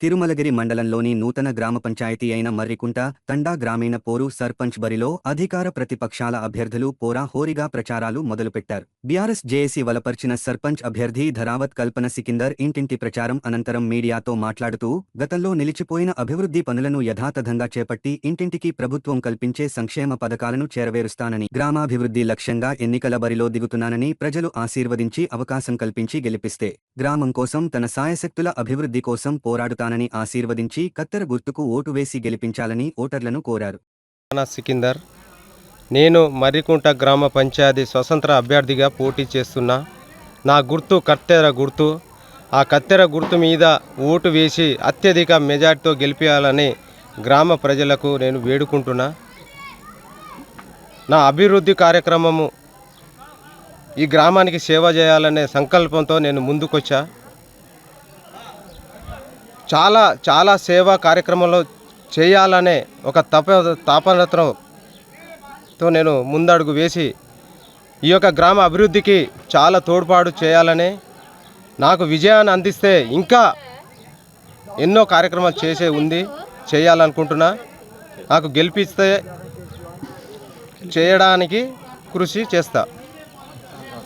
తిరుమలగిరి మండలంలోని నూతన గ్రామ పంచాయతీ అయిన మర్రికుంట తండా గ్రామీణ పోరు సర్పంచ్ బరిలో అధికార ప్రతిపక్షాల అభ్యర్థులు పోరా హోరిగా ప్రచారాలు మొదలుపెట్టారు. బీఆర్ఎస్ జేఏసీ వలపర్చిన సర్పంచ్ అభ్యర్థి ధరావత్ కల్పన సికిందర్ ఇంటింటి ప్రచారం అనంతరం మీడియాతో మాట్లాడుతూ గతంలో నిలిచిపోయిన అభివృద్ధి పనులను యథాతథంగా చేపట్టి ఇంటింటికి ప్రభుత్వం కల్పించే సంక్షేమ పథకాలను చేరవేరుస్తానని గ్రామాభివృద్ధి లక్ష్యంగా ఎన్నికల బరిలో దిగుతున్నానని ప్రజలు ఆశీర్వదించి అవకాశం కల్పించి గెలిపిస్తే గ్రామం కోసం తన సాయశక్తుల అభివృద్ధి కోసం పోరాడుతానని ఆశీర్వదించి కత్తెర గుర్తుకు ఓటు వేసి గెలిపించాలని ఓటర్లను కోరారు. నా సికిందర్ నేను మర్రికుంట గ్రామ పంచాయతీ స్వతంత్ర అభ్యర్థిగా పోటీ చేస్తున్నా. నా గుర్తు కత్తెర గుర్తు. ఆ కత్తెర గుర్తు మీద ఓటు వేసి అత్యధిక మెజార్టీతో గెలిపించాలని గ్రామ ప్రజలకు నేను వేడుకుంటున్నా. నా అభివృద్ధి కార్యక్రమము ఈ గ్రామానికి సేవ చేయాలనే సంకల్పంతో నేను ముందుకొచ్చా. చాలా చాలా సేవా కార్యక్రమంలో చేయాలనే ఒక తప తాపనత్రంతో నేను ముందడుగు వేసి ఈ యొక్క గ్రామ అభివృద్ధికి చాలా తోడ్పాటు చేయాలని నాకు విజయాన్ని అందిస్తే ఇంకా ఎన్నో కార్యక్రమాలు చేసే ఉంది చేయాలనుకుంటున్నా. నాకు గెలిపిస్తే చేయడానికి కృషి చేస్తా.